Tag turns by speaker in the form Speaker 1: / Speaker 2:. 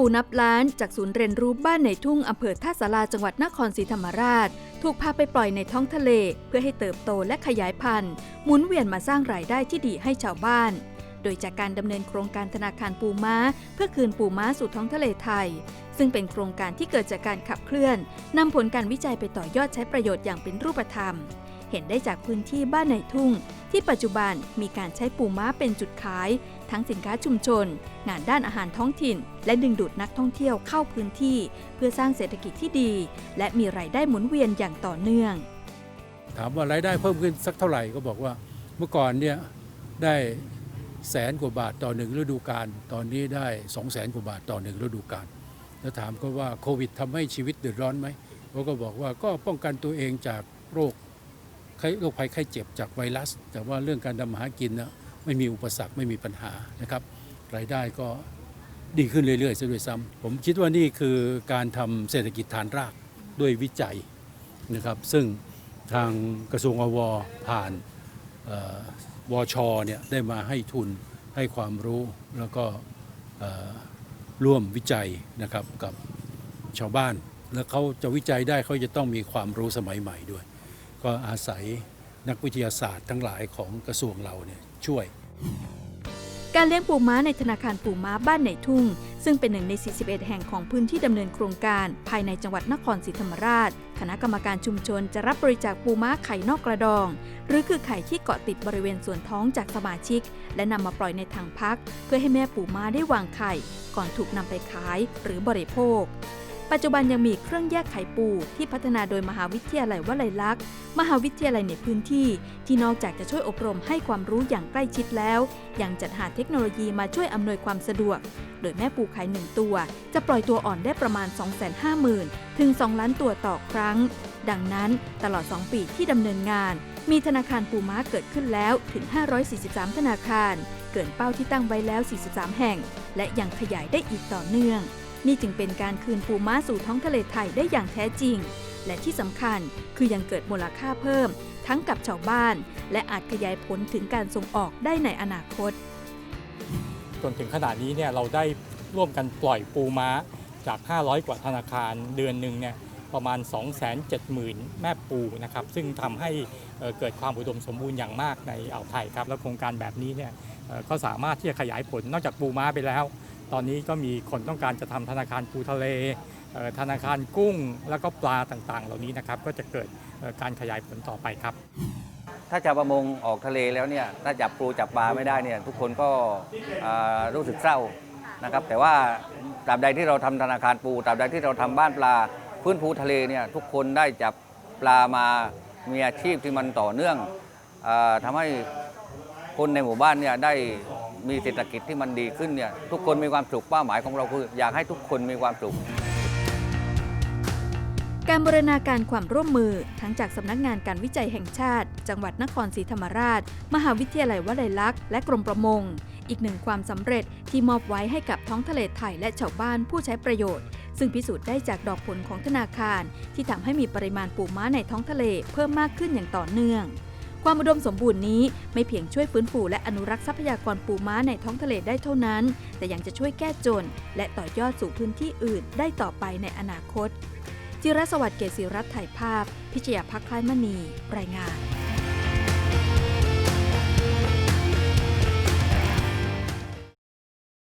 Speaker 1: ปูนับล้านจากศูนย์เรียนรู้บ้านในทุ่งอำเภอท่าสาราจังหวัดนครศรีธรรมราช ถูกพาไปปล่อยในท้องทะเล เพื่อให้เติบโตและขยายพันธุ์ หมุนเวียนมาสร้างรายได้ที่ดีให้ชาวบ้าน โดยจากการดำเนินโครงการธนาคารปูม้า เพื่อคืนปูม้าสู่ท้องทะเลไทย ซึ่งเป็นโครงการที่เกิดจากการขับเคลื่อนนำผลการวิจัยไปต่อยอดใช้ประโยชน์อย่างเป็นรูปธรรม เห็นได้จากพื้นที่บ้านในทุ่ง ที่ปัจจุบันมีการใช้ปูม้าเป็นจุดขาย ทั้งสินค้าชุมชน งานด้านอาหารท้องถิ่น และดึงดูดนักท่องเที่ยวเข้าพื้นที่ เพื่อสร้างเศรษฐกิจที่ดี และมีรายได้หมุนเวียนอย่างต่อเนื่อง
Speaker 2: ถามว่ารายได้เพิ่มขึ้นสักเท่าไหร่ก็บอกว่าเมื่อก่อนเนี่ยได้แสนกว่าบาทต่อหนึ่งฤดูกาลตอนนี้ได้สองแสนกว่าบาทต่อหนึ่งฤดูกาลแล้วถามก็ว่าโควิดทำให้ชีวิตเดือดร้อนไหมเขาก็บอกว่าก็ป้องกันตัวเองจากโรคไข้โรคภัยไข้เจ็บจากไวรัส แต่ว่าเรื่องการทำหากินนะ ไม่มีอุปสรรคไม่มีปัญหานะครับรายได้ก็ดีขึ้นเรื่อยๆซะด้วยซ้ำผมคิดว่านี่คือการทำเศรษฐกิจฐานรากด้วยวิจัยนะครับซึ่งทางกระทรวงอวผ่านเอ่อวชเนี่ยได้มาให้ทุนให้ความรู้แล้วก็ร่วมวิจัยนะครับกับชาวบ้าน แล้วเขาจะวิจัยได้เขาจะต้องมีความรู้สมัยใหม่ด้วย ก็อาศัย นักวิทยาศาสตร์ทั้งหลายของกระทรวงเราเนี่ยช่วย
Speaker 1: การเลี้ยงปูม้าในธนาคารปูม้าบ้านในทุ่ง ซึ่งเป็นหนึ่งใน 41 แห่งของพื้นที่ดำเนินโครงการ ภายในจังหวัดนครศรีธรรมราช คณะกรรมการชุมชนจะรับบริจาคปูม้าไข่นอกกระดอง หรือคือไข่ที่เกาะติดบริเวณส่วนท้องจากสมาชิก และนำมาปล่อยในถังพัก เพื่อให้แม่ปูม้าได้วางไข่ ก่อนถูกนำไปขายหรือบริโภค ปัจจุบันยังมีเครื่องแยกไข่ปูที่พัฒนาโดยมหาวิทยาลัยวลัยลักษณ์ มหาวิทยาลัยในพื้นที่ที่นอกจากจะช่วยอบรมให้ความรู้อย่างใกล้ชิดแล้ว ยังจัดหาเทคโนโลยีมาช่วยอำนวยความสะดวก โดยแม่ปูไข่หนึ่งตัว จะปล่อยตัวอ่อนได้ประมาณ 250,000 ถึง 2 ล้านตัวต่อครั้ง ดังนั้นตลอด 2 ปีที่ดำเนินงาน มีธนาคารปูม้าเกิดขึ้นแล้วถึง 543 ธนาคาร เกินเป้าที่ตั้งไว้แล้ว 43 แห่ง และยังขยายได้อีกต่อเนื่อง นี่จึงเป็นการคืนปูม้าสู่ท้องทะเลไทยได้อย่างแท้จริง และที่สำคัญคือยังเกิดมูลค่าเพิ่ม ทั้งกับชาวบ้าน และอาจขยายผลถึงการส่งออกได้ในอนาคต
Speaker 3: จนถึงขณะนี้เนี่ยเราได้ร่วมกันปล่อยปูม้าจาก 500 กว่าธนาคารเดือนหนึ่งเนี่ยประมาณ 270,000 แม่ปูนะครับ ซึ่งทำให้เกิดความอุดมสมบูรณ์อย่างมากในอ่าวไทยครับ และโครงการแบบนี้เนี่ยก็สามารถที่จะขยายผลนอกจากปูม้าไปแล้ว ตอนนี้ก็มีคนต้องการจะทำธนาคารปูทะเล ธนาคารกุ้งแล้วก็ปลาต่างๆ เหล่านี้นะครับก็จะเกิดการขยายผลต่อไปครับ
Speaker 4: ถ้าชาวประมงออกทะเลแล้วเนี่ยถ้าจับปูจับปลาไม่ได้เนี่ยทุกคนก็รู้สึกเศร้านะครับแต่ว่าตราบใดที่เราทำธนาคารปูตราบใดที่เราทำบ้านปลาพื้นภูทะเลเนี่ยทุกคนได้จับปลามามีอาชีพที่มันต่อเนื่องอาทำให้คนในหมู่บ้านเนี่ยได้ มีเศรษฐกิจที่มันดีขึ้นเนี่ยทุกคนมีความสุขเป้าหมายของเราคือ อยากให้ทุกคนมีความสุข
Speaker 1: การบรณาการความร่วมมือทั้งจากสำนักงานการวิจัยแห่งชาติ จังหวัดนครศรีธรรมราช มหาวิทยาลัยวลัยลักษณ์และกรมประมง อีกหนึ่งความสำเร็จที่มอบไว้ให้กับท้องทะเลไทยและชาวบ้านผู้ใช้ประโยชน์ ซึ่งพิสูจน์ได้จากดอกผลของธนาคาร ที่ทำให้มีปริมาณปูม้าในท้องทะเลเพิ่มมากขึ้นอย่างต่อเนื่อง ความอุดมสมบูรณ์นี้ไม่เพียงช่วยฟื้นฟูและอนุรักษ์ทรัพยากรปูม้าในท้องทะเลได้เท่านั้น แต่ยังจะช่วยแก้จน และต่อยอดสู่พื้นที่อื่นได้ต่อไปในอนาคต จิรสวัสดิ์เกศิรัตน์ถ่ายภาพ พิชยาพักคล้ายมณี รายงาน